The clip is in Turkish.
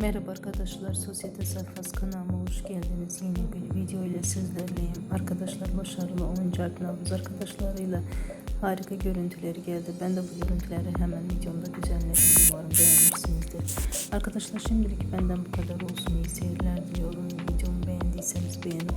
Merhaba arkadaşlar, Sosyete Sayfası kanalıma hoş geldiniz. Yeni bir video ile sizlerleyim. Arkadaşlar başarılı oyuncu Alp Navuz arkadaşlarıyla harika görüntüler geldi. Ben de bu görüntüleri hemen videomda düzenledim. Umarım beğenmişsinizdir. Arkadaşlar şimdilik benden bu kadar olsun. İyi seyirler diliyorum. Videomu beğendiyseniz beğeni